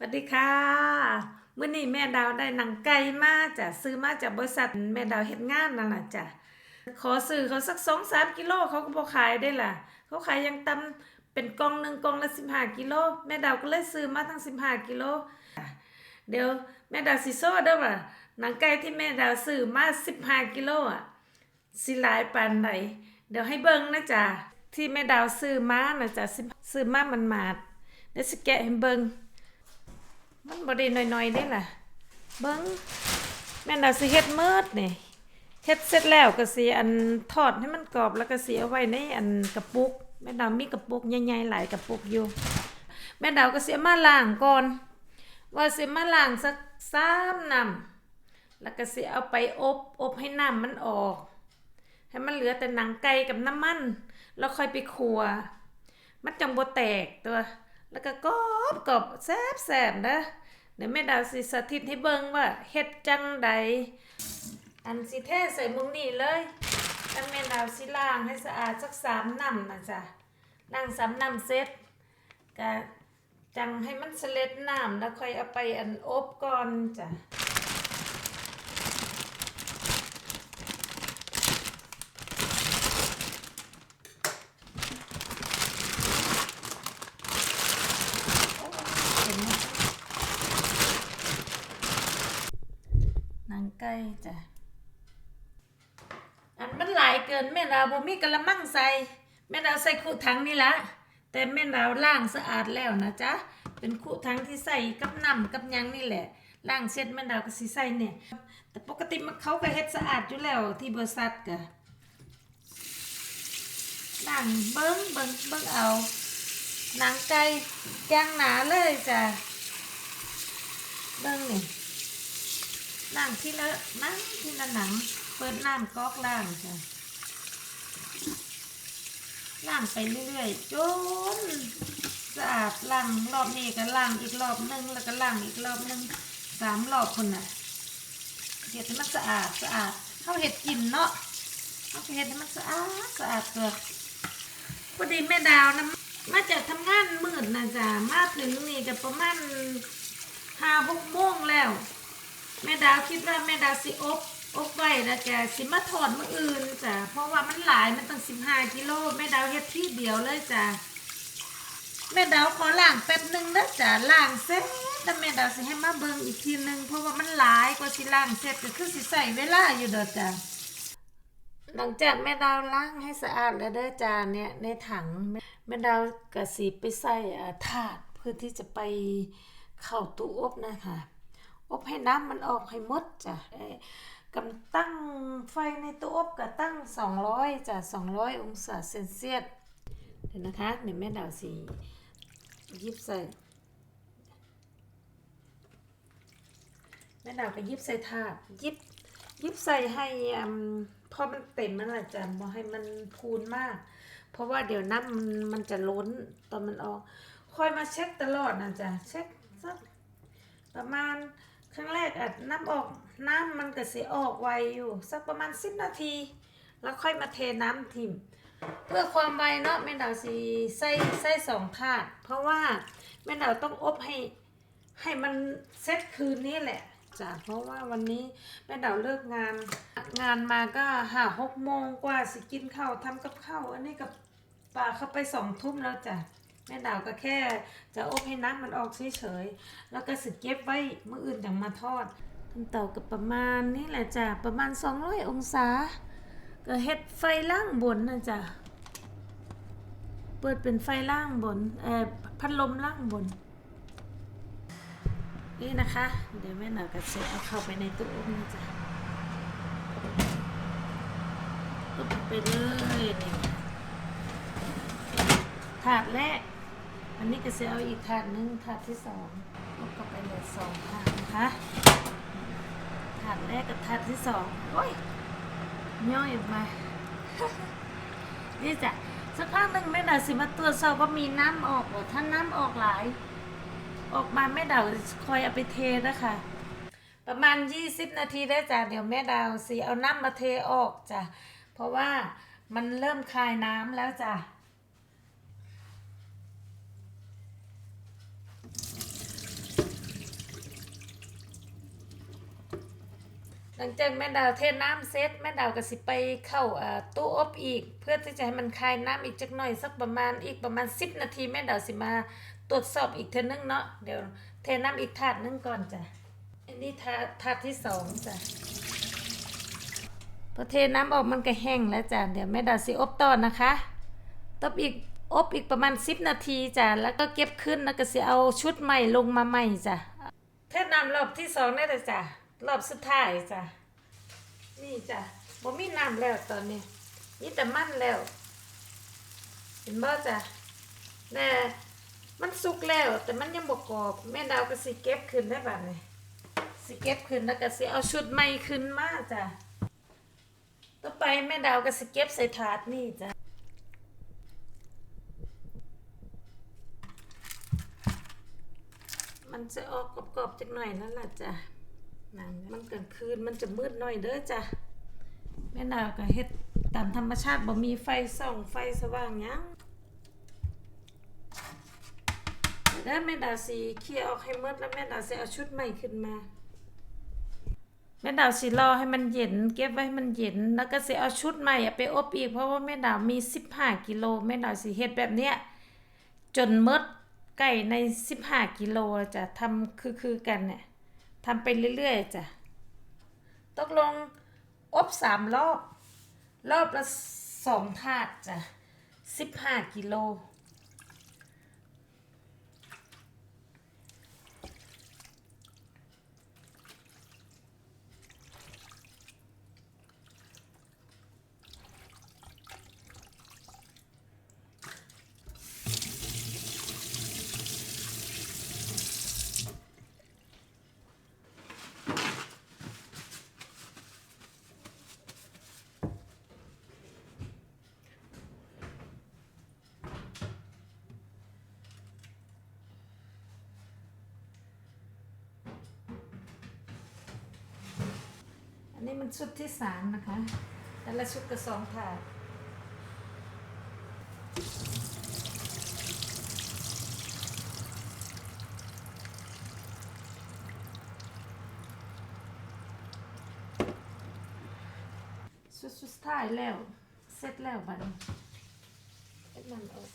สวัสดีค่ะมื้อนี้แม่ดาวได้หนังไก่มาจ้ะซื้อมาจากบริษัทแม่ดาวเฮ็ดงานนั่นล่ะจ้ะขอซื้อเขาสัก2 3กิโลเขาก็บ่ขายได้ล่ะ เขาขายยังตำเป็นกล่องหนึงกล่องละ15กิโลแม่ดาวก็เลยซื้อมาทั้ง15กิโลเดี๋ยวแม่ดาวสิโซ่เด้อว่าหนังไก่ที่แม่ดาวซื้อมา15กิโลอะสิหลายปานใดเดี๋ยวให้เบิ่งนะจ้ะที่แม่ดาวซื้อมานะจ้ะซื้อมามันมาดเดี๋ยวสิแกะให้เบิ่ง มันบ่ได้น้อยๆเด้ล่ะ เบิ่งแม่นเอาสิเฮ็ดมิดนี่เฮ็ดเสร็จแล้วก็สิอันทอดให้มันกรอบแล้วก็สิเอาไว้ในอันกระปุกแม่ดาวมีกระปุกใหญ่ๆหลายกระปุกอยู่ แม่ดาวก็สิเอามาล้างก่อน ว่าสิมาล้างสัก3น้ำแล้วก็สิเอาไปอบอบให้น้ำมันออก ให้มันเหลือแต่หนังไก่กับน้ำมัน แล้วค่อยไปคั่วมันจังบ่แตกตัว แล้วก็กรอบกรอบแซ่บแซ่บนะ เดี๋ยวแม่ดาวสิสาธิตให้เบิ่งว่าเฮ็ดจังใดอันสิเทใส่มุงนี่เลยอันแม่ดาวสิล้างให้สะอาดสักสามน้ำนะจ๊ะล้างสามน้ำเสร็จก็จังให้มันเสล็ดน้ำแล้วค่อยเอาไปอันอบก่อนจ้ะ เห็นไหมหนังไก่ จ้ะอันมันหลายเกินแม่ดาวบ่มีกะละมังใส่แม่ดาวใส่คู่ถังนี่ละแต่แม่ดาวล้างสะอาดแล้วนะจ๊ะเป็นคู่ถังที่ใส่กับน้ำกับยังนี่แหละล้างเสร็จแม่ดาวก็สิใส่เนี่ย แต่ปกติมันเขาก็เฮ็ดสะอาดอยู่แล้วที่บริษัทกะล้างเบิ้งเบิ้งเบิ้งเอาหนังไก่ย่างหนาเลยจ้ะเบิงนี่ ล่างที่ละหนังที่ละหนัง เปิดน้ำก๊อกล่างจ้ะล่างไปเรื่อยๆจนสะอาดล่างรอบนี้ก็ล่างอีกรอบหนึงแล้วก็ล่างอีกรอบหนึงสามรอบคนน่ะเห็ดให้มันสะอาดสะอาดเขาเห็ดกินเนาะเขาเห็ดให้มันสะอาดสะอาดตัวพอดีแม่ดาวนะมาจากทำงานมืดนะจ๊ะมาถึงนี่ก็ประมาณห้าหกโมงแล้ว แม่ดาวคิดว่าแม่ดาวสิอบอบไว้นะจ๊ะสิมาถอดมืออื่นจ้ะเพราะว่ามันหลายมันตั้งสิบห้ากิโลแม่ดาวเฮ็ดที่เดียวเลยจ้ะแม่ดาวขอล้างแป๊บหนึงนะจ๊ะล้างเสร็จแล้วแม่ดาวสิให้มาเบิ่งอีกทีหนึงเพราะว่ามันหลายกว่าสิล้างเสร็จก็คือสิใส่เวลาอยู่เด้อจ้ะหลังจากแม่ดาวล้างให้สะอาดแล้วเด้อจานเนี่ยในถังแม่ดาวกะสีไปใส่ถาดเพื่อที่จะไปเข้าตู้อบนะคะ อบให้น้ำมันออกให้หมดจ้ะกำตั้งไฟในตู้อบก็ตั้ง 200จ้ะ200 องศาเซนเซียสเดี๋ยวนะคะเดี๋ยวแม่ดาวสียิบใส่แม่ดาวก็ยิบใส่ถาดยิบยิบใส่ให้พอมันเต็มมันอาจจะบ่ให้มันพูนมาก เพราะว่าเดี๋ยวน้ำมันจะล้นตอนมันออกคอยมาเช็คตลอดนะจ๊ะเช็คสักประมาณ ครั้งแรกอาจน้ำออกน้ำมันก็สิออกไวอยู่สักประมาณสิบนาที แล้วค่อยมาเทน้ำทิมเพื่อความไวเนาะแม่ดาวสิใส่ใส่สองถาด เพราะว่าแม่ดาวต้องอบให้ให้มันเซ็ตคืนนี้แหละจ้ะเพราะว่าวันนี้แม่ดาวเลิกงานงานมาก็ห้าหกโมงกว่าสิกินข้าวทำกับข้าวอันนี้กับป่าเข้าไปสองทุ่มแล้วจ้ะ แม่ดาวก็แค่จะอบให้น้ำมันออกเฉยๆ แล้วก็สิเก็บไว้เมื่ออื่นอย่างมาทอดขั้นเตากับประมาณนี้แหละจ้ะ ประมาณ 200 องศา ก็เฮ็ดไฟล่างบนนะจ๊ะเปิดเป็นไฟล่างบนเอ่อพัดลมล่างบน นี่นะคะ เดี๋ยวแม่หน่อยก็จะเอาเข้าไปในตู้อบนะจ๊ะอบไปเลยถาดแรก อันนี้ก็จะเอาอีกถาดหนึงถาดที่สองอบเข้าไปเลยสองถาดนะคะถาดแรกกับถาดที่สองโอ้ยย่อยออกมา นี่จ้ะสักพักหนึ่งแม่หน่อยสิมาตรวจสอบว่ามีน้ำออกบ่ถ้าน้ำออกหลาย ออกมาแม่ดาวคอยเอาไปเทนะคะ ประมาณ 20 นาทีได้จ้ะเดี๋ยวแม่ดาวสีเอาน้ำมาเทออกจ้ะเพราะว่ามันเริ่มคายน้ำแล้วจ้ะ หลังจากแม่ดาวเทน้ำเสร็จแม่ดาวก็สิไปเข้าตู้อบอีก เพื่อที่จะให้มันคายน้ำอีกจักหน่อยสักประมาณอีกประมาณ 10 นาทีแม่ดาวสิมาตรวจสอบอีกเทื่อนึงเนาะเดี๋ยวเทน้ำอีกถาดนึงก่อนจ้ะอันนี้ถาดถาดที่สองจ้ะพอเทน้ำออกมันก็แห้งแล้วจ้ะเดี๋ยวแม่ดาวสิอบต่อนะคะตบอีกอบอีกประมาณ 10 นาทีจ้ะแล้วก็เก็บขึ้นแล้วก็สิเอาชุดใหม่ลงมาใหม่จ้ะเทน้ำรอบที่สองได้เลยจ้ะ รอบสุดท้ายจ้ะนี่จ้ะบ่มีน้ำแล้วตอนนี้นี่แต่มันแล้ว เห็นบ่จ้ะแน่มันสุกแล้ว แต่มันยังบ่กรอบ แม่ดาวก็สิเก็บขึ้นได้บัดนี้สิเก็บขึ้นแล้วก็สิเอาชุดใหม่ขึ้นมาจ้ะต่อไปแม่ดาวก็สิเก็บใส่ถาดนี่จ้ะมันจะออกกรอบๆจักหน่อยนั่นแหละจ้ะ นั่นมันกลางคืนมันจะมืดหน่อยเด้อจ้ะแม่ดาวก็เฮ็ดตามธรรมชาติบ่มีไฟส่องไฟสว่างยังเดี๋ยวแม่ดาวสิเคลียร์ออกให้หมดแล้วแม่ดาวสิเอาชุดใหม่ขึ้นมา แม่ดาวสิรอให้มันเย็น เก็บไว้ให้มันเย็น แล้วก็สิเอาชุดใหม่ไปอบอีกเพราะว่าแม่ดาวมี15กิโลแม่ดาวสิเฮ็ดแบบเนี้ยจนหมดไก่ใน15กิโลจะทำคือๆกันเนี่ย ทำไปเรื่อยๆจ้ะตกลงอบสามรอบ รอบละสองถาดจ้ะสิบห้ากิโล อั นนี้มันชุดที่สามนะคะ แต่ละชุดก็สองถาดชุดสุดท้ายแล้ว เสร็จแล้วบัดนี้เอ็ดมันออก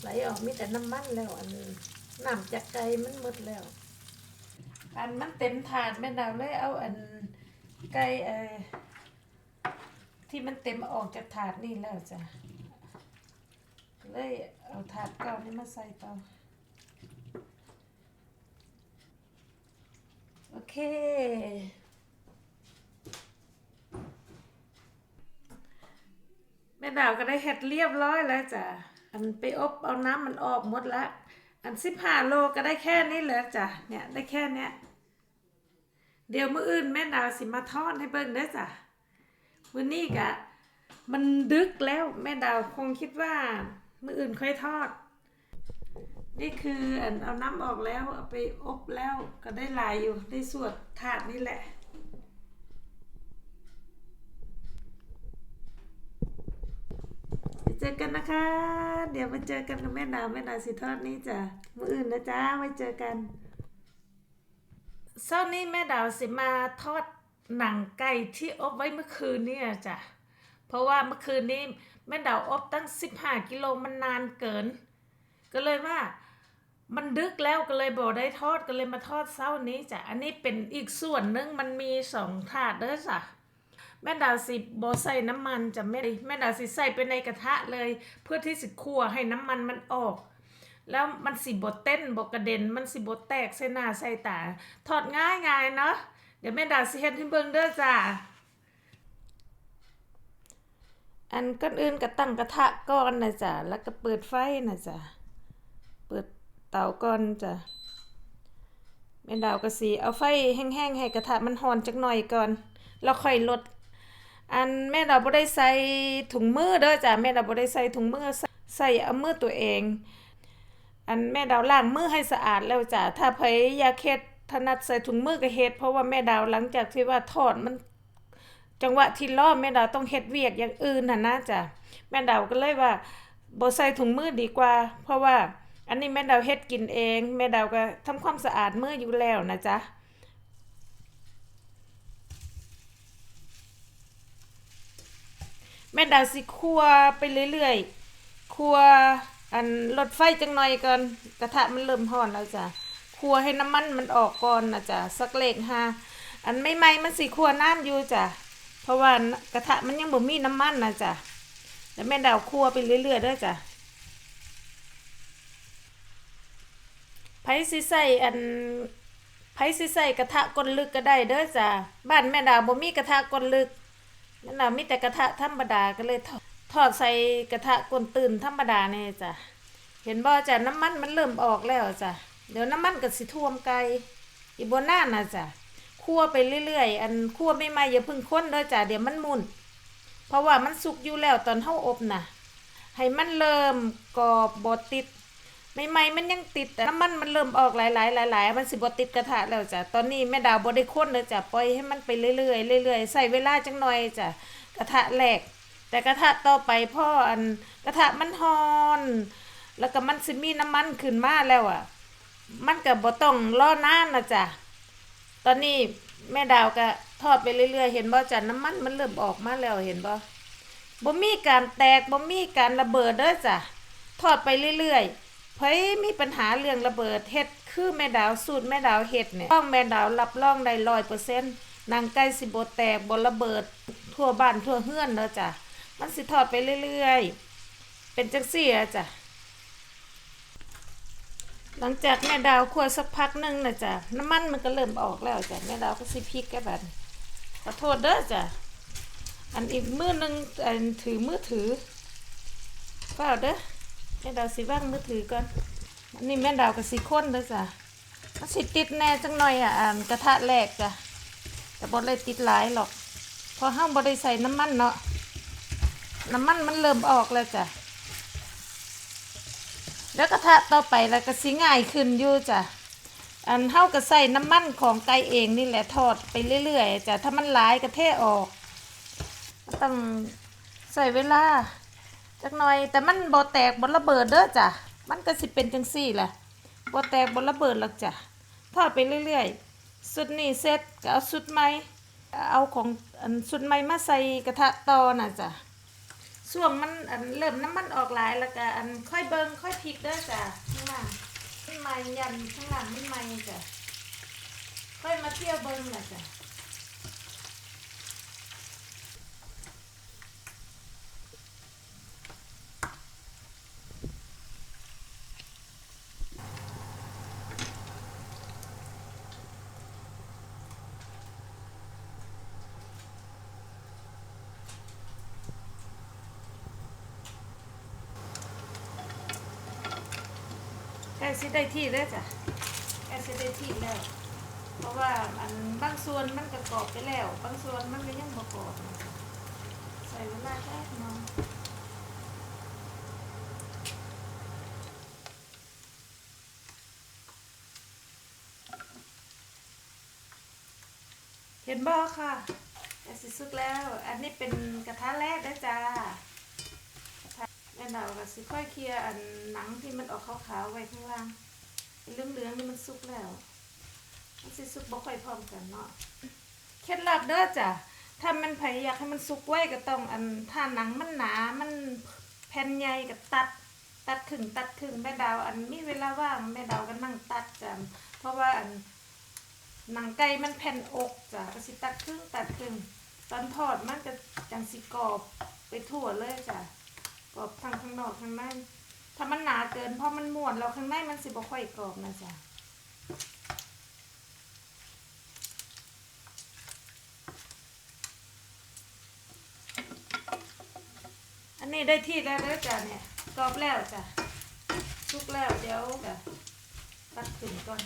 ไหลออกมีแต่น้ำมันแล้วอันนี้ น้ำจากไก่มันหมดแล้ว อันมันเต็มถาดแม่ดาวเลยเอาอันไก่เออที่มันเต็มออกจากถาดนี่แล้วจ้ะเลยเอาถาดเก่านี่มาใส่ต่อโอเค แม่ดาวก็ได้เห็ดเรียบร้อยแล้วจ้ะ อันไปอบเอาน้ำมันออกหมดละ อันสิบห้าโลก็ได้แค่นี้เลยจ้ะเนี่ยได้แค่เนี้ยเดี๋ยวมื้ออื่นแม่ดาวสิมาทอดให้เบิ่งเด้จ้ะมื้อนี้กะมันดึกแล้วแม่ดาวคงคิดว่ามื้ออื่นค่อยทอด นี่คืออันเอาน้ำออกแล้วเอาไปอบแล้วก็ได้ลายอยู่ได้สวดถาดนี่แหละ เจอกันนะคะ เดี๋ยวมาเจอกันกับแม่ดาวแม่ดาวสิทอดนี่จ้ะมืออื่นนะจ๊ะไว้เจอกันเช้านี้แม่ดาวสิมาทอดหนังไก่ที่อบไว้เมื่อคืนเนี่อะจ้ะเพราะว่าเมื่อคืนนี้แม่ดาวอบตั้ง 15 กิโลมันนานเกิน ก็เลยว่ามันดึกแล้วก็เลยบอกได้ทอดก็เลยมาทอดเช้านี้จ้ะอันนี้เป็นอีกส่วนหนึงมันมีสองถาดเด้อจ้ะ แม่ดาสิบใส่น้ำมันจะแม่แม่ดาสิใส่ไปในกระทะเลย เพื่อที่สิคั่วให้น้ำมันมันออก แล้วมันสิบดเต้นบกกระเด็นมันสิบดแตกใส่หน้าใส่ตาทอดง่ายง่ายๆเนาะเดี๋ยวแม่ดาสิเฮ็ดให้เบิ่งเด้อจ้าอันก่อนอื่นก็ตั้งกระทะก่อนนะจ้ะแล้วก็เปิดไฟนะจ้ะเปิดเตาก่อนจ้ะแม่ดาวก็สิเอาไฟแห้งๆให้กระทะมันร้อนจักหน่อยก่อน แล้วค่อยลด อันแม่เราบ่ได้ใส่ถุงมือเด้อจ้ะแม่เราบ่ได้ใส่ถุงมือใส่เอามือตัวเอง อันแม่ดาวล้างมือให้สะอาดแล้วจ้ะถ้าไผอยากเฮ็ดถนัดใส่ถุงมือก็เฮ็ดเพราะว่าแม่ดาวหลังจากที่ว่าทอดมัน จังหวะที่รอบแม่ดาวต้องเฮ็ดเวียกอย่างอื่นน่ะนะจ้ะแม่ดาวก็เลยว่าบ่ใส่ถุงมือดีกว่า เพราะว่าอันนี้แม่ดาวเฮ็ดกินเอง แม่ดาวก็ทำความสะอาดมืออยู่แล้วนะจ๊ะ แม่ดาวสิคั่วไปเรื่อยๆคั่วอันลดไฟจังหน่อยก่อนกระทะมันเริ่มร้อนแล้วจ้ะคั่วให้น้ำมันมันออกก่อนนะจ๊ะสักเล็กฮะอันไม่ไหม้มันสิคั่วนานอยู่จ้ะเพราะว่ากระทะมันยังบ่มีน้ำมันนะจ๊ะแล้วแม่ดาวคั่วไปเรื่อยๆเด้อจ้ะไผสิใส่อันไผสิใส่กระทะก้นลึกก็ได้เด้อจ้ะบ้านแม่ดาวบ่มีกระทะก้นลึก นั่นน่ะมีแต่กระทะธรรมดาก็เลยทอดทอดใส่กระทะกวนตื่นธรรมดาเนี่ยจ้ะเห็นบ่จ้ะน้ำมันมันเริ่มออกแล้วจ้ะเดี๋ยวน้ำมันก็สิท่วมไกลอีบนหน้าน่ะจ้ะคั่วไปเรื่อยๆ อันคั่วไม่ไหม้อย่าพึ่งค้นเด้อจ้ะเดี๋ยวมันมุนเพราะว่ามันสุกอยู่แล้วตอนเฮาอบน่ะให้มันเริ่มกรอบบ่ติด ไม่ไม้มันยังติดแต่น้ำมันมันเริ่มออกหลายๆหลายๆมันสิบ่ติดกระทะแล้วจ้ะตอนนี้แม่ดาวบ่ได้คนเลยจ้ะปล่อยให้มันไปเรื่อยๆเรื่อยๆใส่เวลาจังหน่อยจ้ะกระทะแรกแต่กระทะต่อไปพ่ออันกระทะมันฮอน แล้วก็มันสิมีน้ำมันขึ้นมาแล้วอะ มันก็บ่ต้องรอนานนะจ้ะตอนนี้แม่ดาวก็ทอดไปเรื่อยๆ เห็นบ่จ้ะน้ำมันมันเริ่มออกมาแล้วเห็นบ่บ่มีการแตกบ่มีการระเบิดเด้อจ้ะทอดไปเรื่อยๆ เฮ้ยมีปัญหาเรื่องระเบิดเฮ็ดคือแม่ดาวสูตรแม่ดาวเฮ็ดเนี่ยต้องแม่ดาวรับรองได้ร้อยเปอร์เซ็นต์นางไก่สิบแตกบ่ระเบิดทั่วบ้านทั่วเฮือนเด้อจ้ะมันสิทอดไปเรื่อยๆ เป็นจังซี่อะจ้ะหลังจากแม่ดาวคั่วสักพักหนึงนะจ้ะน้ำมันมันก็เริ่มออกแล้วจ้ะแม่ดาวก็สิพริกแกบัดขอโทษเด้อจ้ะอันอีกมือนึงอันถือมือถือเปล่าเด้อ แม่ดาวสิว่างมือถือก่อนอันนี้แม่ดาวก็สิข้นเด้อจ้ะมันสิติดแน่จังหน่อยอะกระทะแรกจ้ะแต่บ่ได้ติดหลายหรอกพราะห้ามบ่ได้ใส่น้ำมันเนาะน้ำมันมันเริ่มออกแล้วจ้ะแล้วกระทะต่อไปแล้วก็สิง่ายขึ้นอยู่จ้ะอันเฮาก็ใส่น้ำมันของไก่เองนี่แหละทอดไปเรื่อยๆจ้ะถ้ามันหลายก็เทออกต้องใส่เวลา จักหน่อย แต่มันบ่แตกบ่ระเบิดเด้อจ้ะมันก็สิเป็นจังซี่แหละบ่แตกบ่ระเบิดหรอกจ้ะทอดไปเรื่อยๆสุดนี้เสร็จก็เอาสุดใหม่เอาของอันสุดใหม่มาใส่กระทะต่อน่ะจ้ะส่วงมันอันเริ่มน้ำมันออกหลายแล้วก็อันค่อยเบิงค่อยพลิกเด้อจ้ะข้างล่างมันใหม่ยันข้างล่างมันใหม่จ้ะค่อยมาเที่ยวเบิงน่ะจ้ะ สิได้ที่แล้วจ้ะใกล้สิได้ที่แล้ว เพราะว่าอันบางส่วนมันก็กรอบไปแล้ว บางส่วนมันก็ยังบ่กรอบนะจ๊ะใส่เวลาแค่นอนเห็นบ่ค่ะใกล้สิสุกแล้ว อันนี้เป็นกระทะแรกนะจ้า แล้วเราก็สิค่อยเคลียร์อันหนังที่มันออกขาวๆไว้ข้างล่างไอ้เหลืองๆนี่มันสุกแล้ว มันสิสุกบ่ค่อยพร้อมกันเนาะ เคล็ดลับเด้อจ้ะถ้ามันไผอยากให้มันสุกไว้ก็ต้องอันถ้าหนังมันหนา มันแผ่นใหญ่ก็ตัด ตัดครึ่งตัดครึ่งแม่ดาว อันมีเวลาว่างแม่ดาวก็นั่งตัดจ้ะเพราะว่าอันหนังไก่มันแผ่นอกจ้ะก็สิตัดครึ่งตัดครึ่งตอนทอดมันจะจังสิกรอบไปทั่วเลยจ้ะกรอบ นอกข้างใน ถ้ามันหนาเกินพราะมันม้วนแล้วข้างในมันสิบ่ค่อยกรอบนะจ๊ะอันนี้ได้ที่แล้วเด้อจ้ะเนี่ยกรอบแล้วจ้ะสุกแล้วเดี๋ยวจ้ะตัดขึ้นก่อน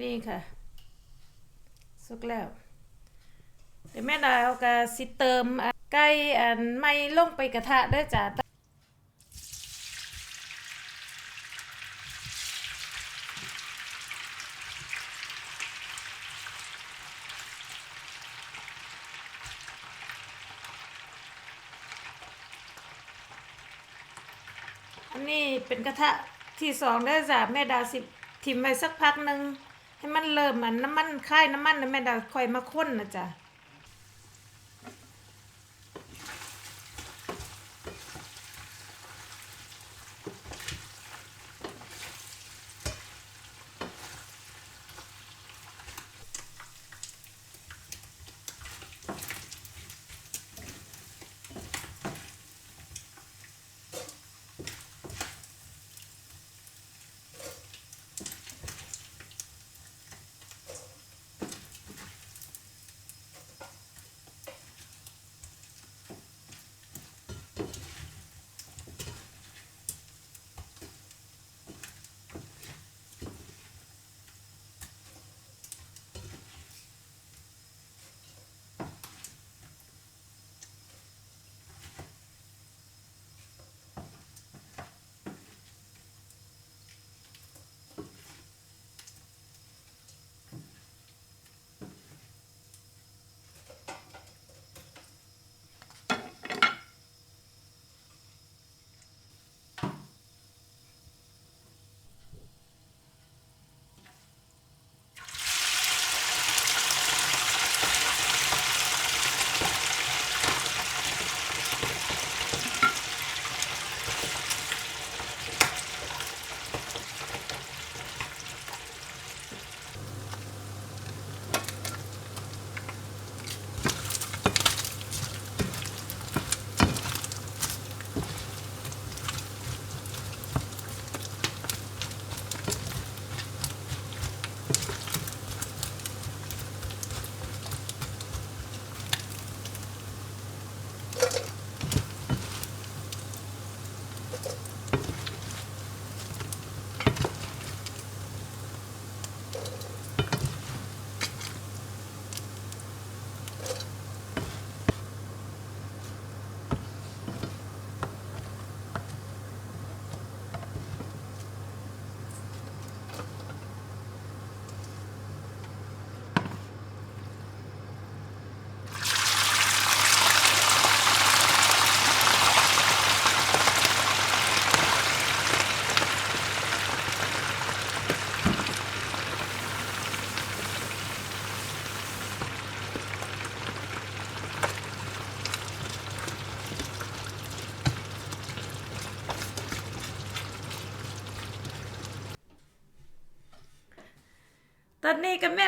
นี่ค่ะ สุกแล้วเดี๋ยวแม่ดาวก็สิเติมไก่อันไม่ลงไปกระทะด้อจ้ะอันนี้เป็นกระทะที่สองได้จ้ะแม่ดาวสิทิมไว้สักพักหนึ่ง ให้มันเริ่มมันน้ำมันคายน้ำมันนะแม่ดาค่อยมาข้นนะจ๊ะ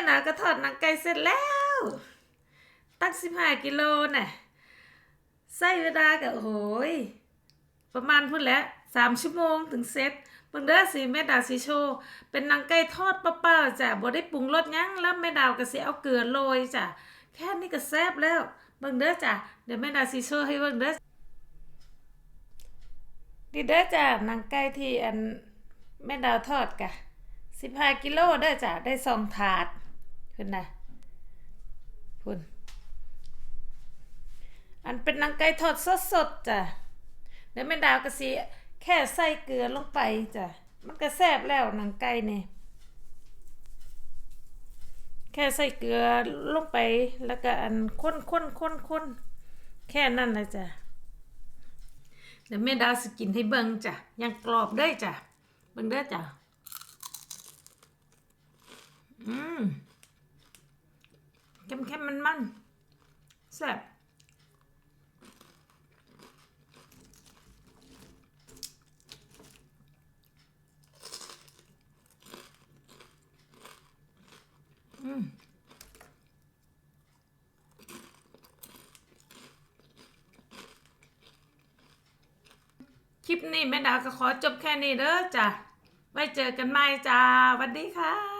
นนี้กับแม่นาก็ทอดหนังไก่เสร็จแล้ว ตั้งสิบห้ากิโลน่ะไส้เวลาก็โอ้ยประมาณพุ่นแล้วสามชั่วโมงถึงเสร็จเบิ่งเด้อสิแม่ดาวสิโชว์เป็นนังไก่ทอดเปล่าๆจ้ะบ่ได้ปรุงรสยังแล้วแม่ดาวก็สิเอาเกลือโรยจ้ะแค่นี้ก็แซ่บแล้วเบิ่งเด้อจ้ะเดี๋ยวแม่ดาวสิโชว์ให้เบิ่งเด้อดีเด้อจ้ะนังไก่ที่อันแม่ดาวทอดกะสิบห้ากิโลได้อจ้ะได้สองถาด ขึ้นนะพุ่นอันเป็นหนังไก่ทอดสดๆจ้ะเดี๋ยวแม่ดาวก็สิแค่ใส่เกลือลงไปจ้ะมันก็แซ่บแล้วหนังไก่นี่แค่ใส่เกลือลงไปแล้วก็อันข้นข้นข้นข้นแค่นั้นเลยจ้ะเดี๋ยวแม่ดาวสกินให้เบิ่งจ้ะยังกรอบได้จ้ะเบิ่งเด้จ้ะอืม เข้มเข้มมันมันๆแซ่บอืมคลิปนี้แม่ดาวก็ขอจบแค่นี้เด้อจ้ะ ไว้เจอกันใหม่จ้าสวัสดีค่ะ